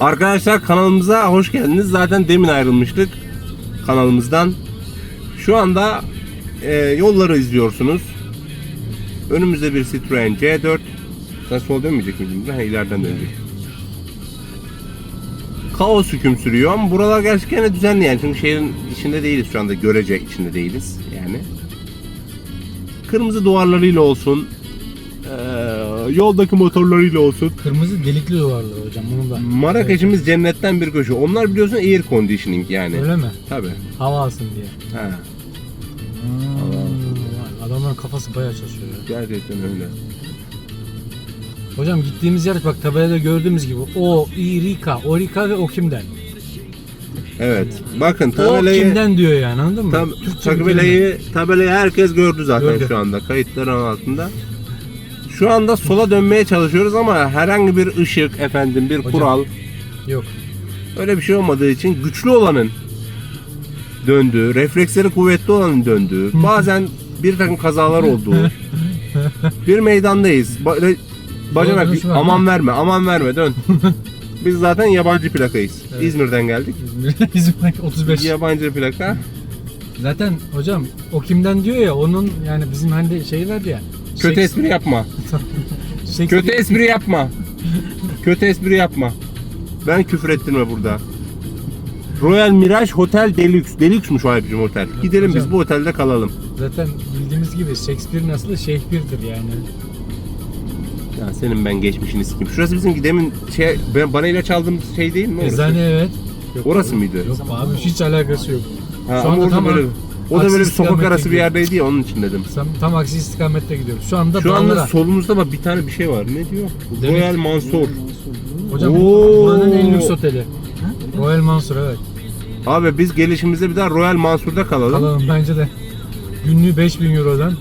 Arkadaşlar kanalımıza hoş geldiniz. Zaten demin ayrılmıştık kanalımızdan. Şu anda e, yolları izliyorsunuz. Önümüzde bir Citroen C4. Sen sol dönmeyecek miydin? Ha, ileriden dönecek. Kaos hüküm sürüyor ama buralar gerçekten düzenli yani. Çünkü şehrin içinde değiliz şu anda. Görece içinde değiliz yani. Kırmızı duvarlarıyla olsun. e, yoldaki motorlarıyla olsun. Kırmızı delikli duvarlar hocam bunun da. Marrakeş'imiz cennetten bir köşe. Onlar biliyorsun air conditioning yani. Öyle mi? Tabi. Hava alsın diye. Ha, Hmm, Adamların kafası bayağı çalışıyor ya. gerçekten öyle. Hocam gittiğimiz yer bak tabelada gördüğümüz gibi o, İrika, Orika ve o kimden? Evet. Bakın O tabelayı kimden diyor yani anladın mı? tab Türkçe bir tabelayı tabelayı herkes gördü zaten Gördü. şu anda kayıtların altında. Şu anda sola dönmeye çalışıyoruz ama herhangi bir ışık efendim bir Hocam. kural Yok. öyle bir şey olmadığı için güçlü olanın döndüğü, refleksleri kuvvetli olanın döndüğü, bazen bir takım kazalar olduğu bir meydandayız. Ba- bacanak aman verme, aman verme dön. Biz zaten yabancı plakayız. Evet. İzmir'den geldik. İzmir'deki 35. Yabancı plaka. Zaten hocam o kimden diyor ya onun yani bizim hani şey vardı ya. Kötü Shakes- espri yapma. Shakespeare- Kötü espri yapma. Kötü espri yapma. Ben küfür ettirme burada. Royal Mirage Hotel Deluxe. Deluxe'muş o abicim otel. Gidelim biz Hocam. bu otelde kalalım. Zaten bildiğimiz gibi Shakespeare'in aslı Shakespeare'dir yani. Ya senin ben geçmişini sikeyim. Şurası bizim demin şey ben bana ilaç aldığımız şey değil mi orası? Eczane evet. Yok, Orası mıydı? Yok abi hiç alakası yok. Ha, Şu ama anda orada tam böyle o da aksi böyle bir sokak arası bir yerdeydi ya onun için dedim. Tam, tam aksi istikamette gidiyoruz. Şu anda Şu anda dağlara. solumuzda bak bir tane bir şey var. Ne diyor? Demek- Royal Mansur. Hocam Oo. buranın en lüks oteli. Royal Mansur evet. Abi biz gelişimizde bir daha Royal Mansur'da kalalım. Kalalım bence de. Günlüğü 5000 Euro'dan.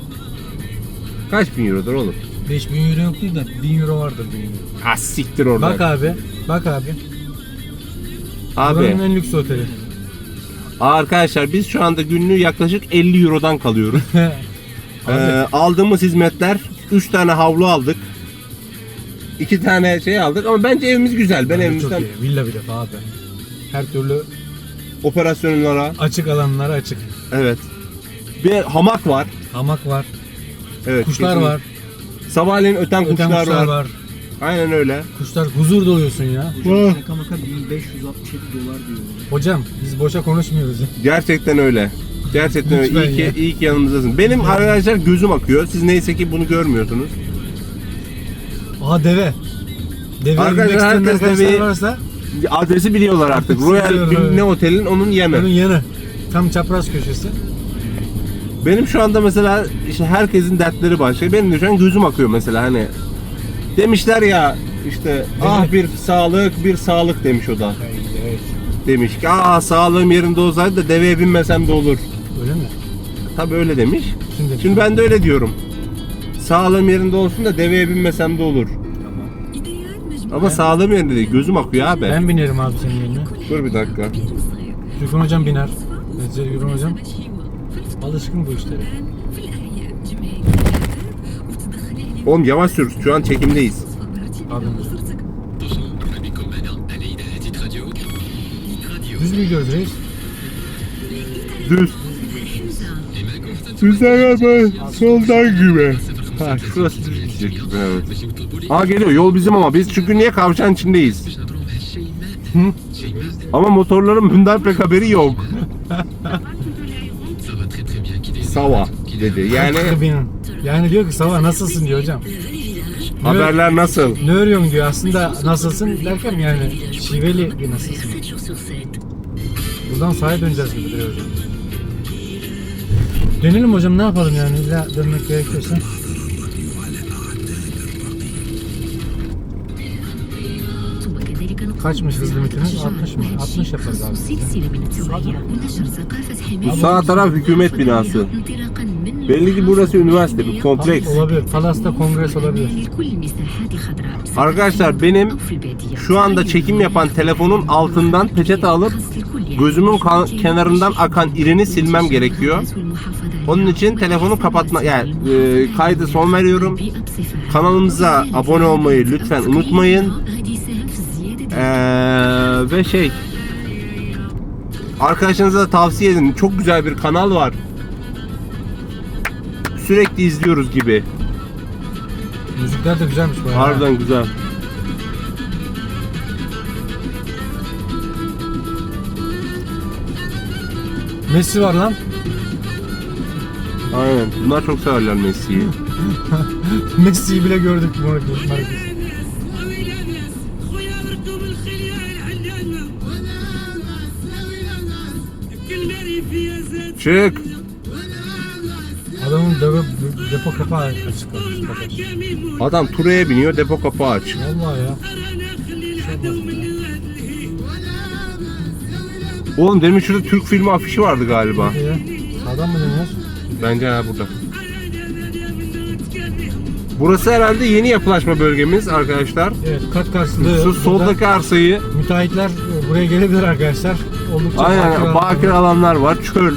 Kaç bin eurodur oğlum? 5000 Euro yoktu da 1000 Euro vardır 1000 Euro. Ah siktir oradan. Bak abi. Bak abi. Abi. Buranın en lüks oteli. Arkadaşlar biz şu anda günlüğü yaklaşık 50 Euro'dan kalıyoruz. Abi, Ee, aldığımız hizmetler 3 tane havlu aldık. 2 tane şey aldık ama bence evimiz güzel. Ben evimizden çok iyi. Villa bir defa abi. Her türlü operasyonlara açık alanlara açık. evet. Bir hamak var. Hamak var. Evet. Kuşlar kesin. var. Sabahleyin öten, Öten kuşlar var. Aynen öyle. Kuşlar huzur doluyorsun ya. Ah. Şaka maka 1567 dolar diyor. Hocam biz boşa konuşmuyoruz ya. Gerçekten öyle. Gerçekten öyle. Lütfen İyi ki, iyi ki yanımızdasın. Benim arkadaşlar gözüm akıyor. Siz neyse ki bunu görmüyorsunuz. Aha deve. Deve Arkadaşlar, inmek isteyen herkes arkadaşlar deveyi- varsa Adresi biliyorlar artık. Royal Biliyorum, evet. ne otelin onun yanı. onun yanı. Tam çapraz köşesi. Benim şu anda mesela işte herkesin dertleri başka. Benim de şu an gözüm akıyor mesela hani. Demişler ya işte ah bir sağlık bir sağlık demiş o da. Evet. Demiş ki ah sağlığım yerinde olsaydı da deveye binmesem de olur. Öyle mi? Tabi öyle demiş. Şimdi, Şimdi ben de öyle diyorum. Sağlığım yerinde olsun da deveye binmesem de olur. Ama sağlığım yerinde değil. Gözüm akıyor abi. ben binerim abi senin yerine. Dur bir dakika. Gürkan hocam biner. Gürkan hocam alışkın bu işlere. Oğlum yavaş sür. Şu an çekimdeyiz. Pardon. Düz mü gidiyoruz reis? Düz. Düzen ama soldan gibi. Ha şurası düz gidecek. Evet. Aa geliyor yol bizim ama biz çünkü niye kavşağın içindeyiz? Hı? Ama motorların bundan pek haberi yok. Sava dedi. Yani. Yani diyor ki sabah nasılsın diyor hocam. haberler nasıl? Ne örüyorsun diyor aslında nasılsın derken yani şiveli bir nasılsın. Buradan sahaya döneceğiz gibi duruyor hocam. Dönelim hocam ne yapalım yani illa dönmek gerekiyorsa. Kaçmış hız limitiniz? 60 mı? 60 yaparız abi. Bu sağ taraf hükümet binası. Belli ki burası üniversite, bir kompleks. Olabilir. Palas'ta kongres olabilir. Arkadaşlar benim şu anda çekim yapan telefonun altından peçete alıp gözümün kenarından akan irini silmem gerekiyor. Onun için telefonu kapatma yani e, kaydı son veriyorum. Kanalımıza abone olmayı lütfen unutmayın. Ee, ve şey arkadaşlarınıza da tavsiye edin. Çok güzel bir kanal var. Sürekli izliyoruz gibi. Müzikler de güzelmiş bayağı. Harbiden güzel. Messi var lan. Aynen. Bunlar çok severler Messi'yi. Messi'yi bile gördük Marcus. Marcus. Çık. Adamın depo, depo kapağı açık. Adam turaya biniyor depo kapağı açık. Vallahi ya. Oğlum demin şurada Türk filmi afişi vardı galiba. Adam mı dönüyor? Bence ha burada. Burası herhalde yeni yapılaşma bölgemiz arkadaşlar. Evet kat karşılığı. Şu soldaki arsayı. Müteahhitler buraya gelebilir arkadaşlar. Oldukça Aynen bakir alanlar var. Çöl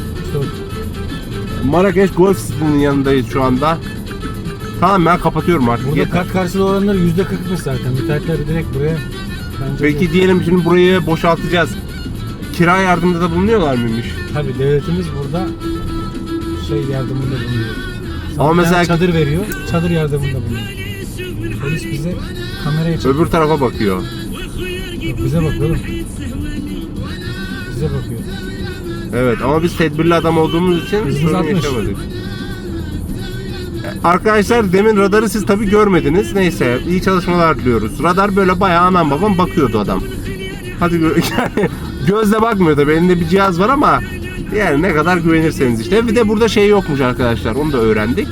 Marrakeş Golf City'nin yanındayız şu anda. Tamam ben kapatıyorum artık. Burada yeter. kat karşılığı oranlar yüzde kırkmış zaten. Müteahhitler direkt buraya bence Peki diyelim şimdi burayı boşaltacağız. Kira yardımında da bulunuyorlar mıymış? Tabii devletimiz burada şey yardımında bulunuyor. Ama mesela- çadır veriyor. Çadır yardımında bulunuyor. Polis bize kameraya çekiyor. Öbür tarafa bakıyor. Bize bakıyor oğlum. Bize bakıyor. Evet ama biz tedbirli adam olduğumuz için Hızımız sorun 60. yaşamadık. Arkadaşlar demin radarı siz tabi görmediniz. Neyse iyi çalışmalar diliyoruz. Radar böyle bayağı anam babam bakıyordu adam. Hadi gö- yani gözle bakmıyor tabi elinde bir cihaz var ama yani ne kadar güvenirseniz işte. Bir de burada şey yokmuş arkadaşlar onu da öğrendik.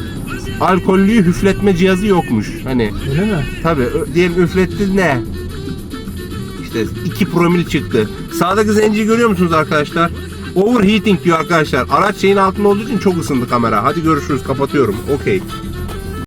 Alkollüyü hüfletme cihazı yokmuş. Hani Öyle mi? Tabii ö- diyelim üfletti ne? İşte 2 promil çıktı. Sağdaki zenciyi görüyor musunuz arkadaşlar? Overheating diyor arkadaşlar. Araç şeyin altında olduğu için çok ısındı kamera. Hadi görüşürüz. Kapatıyorum. Okey.